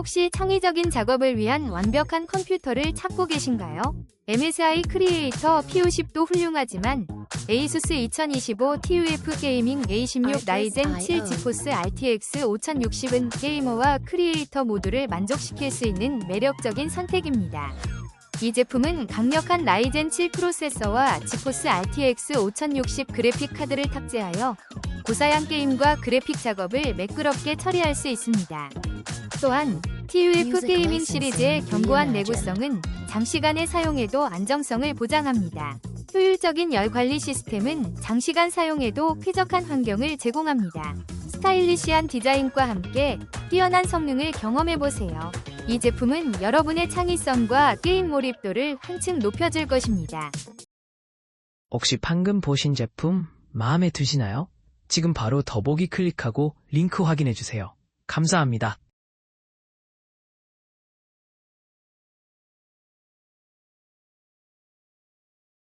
혹시 창의적인 작업을 위한 완벽한 컴퓨터를 찾고 계신가요? MSI 크리에이터 P50도 훌륭하지만 ASUS 2025 TUF 게이밍 A16 라이젠 7 지포스 RTX 5060은 게이머와 크리에이터 모두를 만족시킬 수 있는 매력적인 선택입니다. 이 제품은 강력한 라이젠 7 프로세서와 지포스 RTX 5060 그래픽 카드를 탑재하여 고사양 게임과 그래픽 작업을 매끄럽게 처리할 수 있습니다. 또한 TUF 게이밍 시리즈의 견고한 내구성은 장시간의 사용에도 안정성을 보장합니다. 효율적인 열 관리 시스템은 장시간 사용에도 쾌적한 환경을 제공합니다. 스타일리시한 디자인과 함께 뛰어난 성능을 경험해보세요. 이 제품은 여러분의 창의성과 게임 몰입도를 한층 높여줄 것입니다. 혹시 방금 보신 제품 마음에 드시나요? 지금 바로 더보기 클릭하고 링크 확인해주세요. 감사합니다.